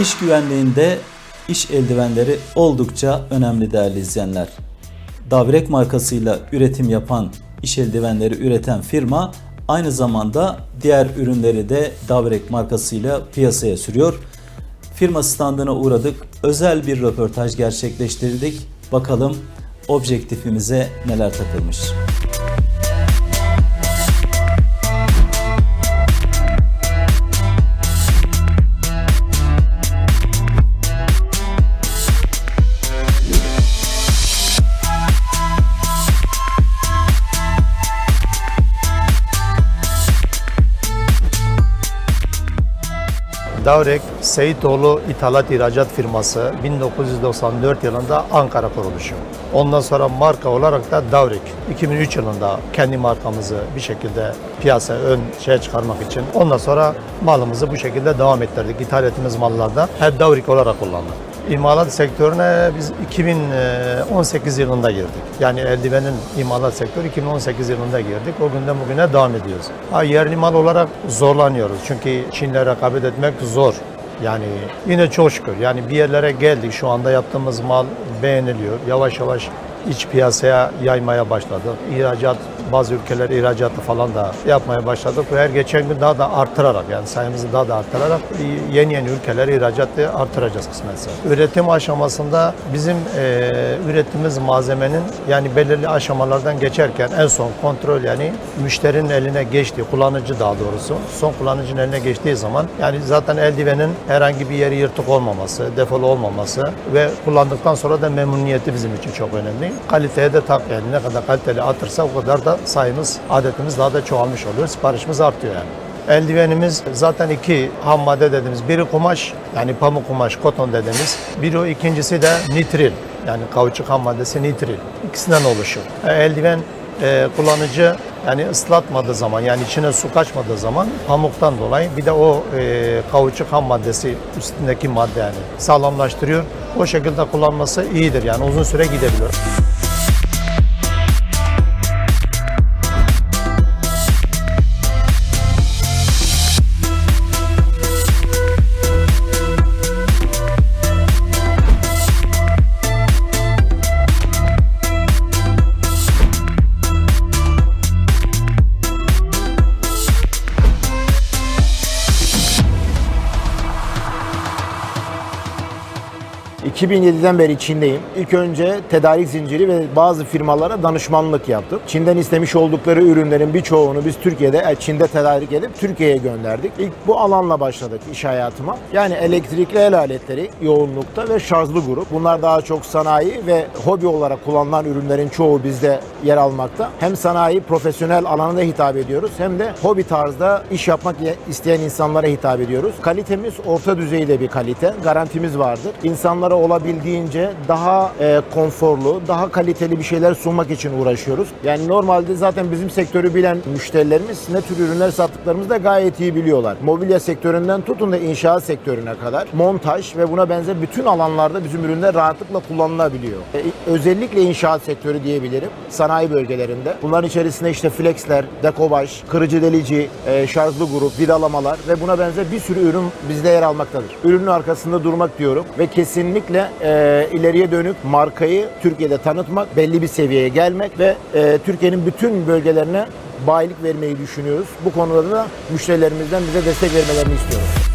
İş güvenliğinde iş eldivenleri oldukça önemli değerli izleyenler. Davrek markasıyla üretim yapan iş eldivenleri üreten firma aynı zamanda diğer ürünleri de Davrek markasıyla piyasaya sürüyor. Firma standına uğradık. Özel bir röportaj gerçekleştirdik. Bakalım objektifimize neler takılmış. Davrek Seyitoğlu İthalat İhracat Firması 1994 yılında Ankara kuruluşu. Ondan sonra marka olarak da Davrek 2003 yılında kendi markamızı bir şekilde piyasaya ön şeye çıkarmak için ondan sonra malımızı bu şekilde devam ettirdik. İthal ettiğimiz mallarda hep Davrek olarak kullandık. İmalat sektörüne biz 2018 yılında girdik. Yani eldivenin imalat sektörü 2018 yılında girdik. O günden bugüne devam ediyoruz. Ha, yerli mal olarak zorlanıyoruz. Çünkü Çin'le rekabet etmek zor. Yani yine çok şükür. Yani bir yerlere geldik. Şu anda yaptığımız mal beğeniliyor. Yavaş yavaş iç piyasaya yaymaya başladık. İhracat, bazı ülkeler ihracatı falan da yapmaya başladık ve her geçen gün daha da arttırarak yani sayımızı daha da arttırarak yeni yeni ülkeler ihracatı artıracağız kısmetse. Üretim aşamasında bizim e, ürettiğimiz malzemenin yani belirli aşamalardan geçerken en son kontrol yani müşterinin eline geçtiği, kullanıcı daha doğrusu son kullanıcının eline geçtiği zaman yani zaten eldivenin herhangi bir yeri yırtık olmaması, defolu olmaması ve kullandıktan sonra da memnuniyeti bizim için çok önemli. Kaliteye de tak yani ne kadar kaliteli atırsa o kadar da sayımız, adetimiz daha da çoğalmış oluyor. Siparişimiz artıyor yani. Eldivenimiz zaten iki ham madde dediğimiz biri kumaş yani pamuk kumaş, koton dediğimiz. Biri o ikincisi de nitril yani kauçuk ham maddesi nitril. İkisinden oluşuyor. E, eldiven e, kullanıcı yani ıslatmadığı zaman yani içine su kaçmadığı zaman pamuktan dolayı bir de o e, kauçuk ham maddesi üstündeki madde yani sağlamlaştırıyor. O şekilde kullanması iyidir yani uzun süre gidebiliyor. 2007'den beri Çin'deyim. İlk önce tedarik zinciri ve bazı firmalara danışmanlık yaptım. Çin'den istemiş oldukları ürünlerin birçoğunu biz Türkiye'de, e, Çin'de tedarik edip Türkiye'ye gönderdik. İlk bu alanla başladık iş hayatıma. Yani elektrikli el aletleri yoğunlukta ve şarjlı grup. Bunlar daha çok sanayi ve hobi olarak kullanılan ürünlerin çoğu bizde yer almakta. Hem sanayi, profesyonel alanına hitap ediyoruz hem de hobi tarzda iş yapmak isteyen insanlara hitap ediyoruz. Kalitemiz orta düzeyde bir kalite. Garantimiz vardır. İnsanlara olabildiğince daha e, konforlu, daha kaliteli bir şeyler sunmak için uğraşıyoruz. Yani normalde zaten bizim sektörü bilen müşterilerimiz ne tür ürünler sattıklarımızı da gayet iyi biliyorlar. Mobilya sektöründen tutun da inşaat sektörüne kadar montaj ve buna benzer bütün alanlarda bizim ürünler rahatlıkla kullanılabiliyor. E, özellikle inşaat sektörü diyebilirim. Sanayi bölgelerinde. Bunların içerisinde işte flexler, dekobaj, kırıcı delici, e, şarjlı grup, vidalamalar ve buna benzer bir sürü ürün bizde yer almaktadır. Ürünün arkasında durmak diyorum ve kesinlikle e, ileriye dönük markayı Türkiye'de tanıtmak, belli bir seviyeye gelmek ve e, Türkiye'nin bütün bölgelerine bayilik vermeyi düşünüyoruz. Bu konuda da müşterilerimizden bize destek vermelerini istiyoruz.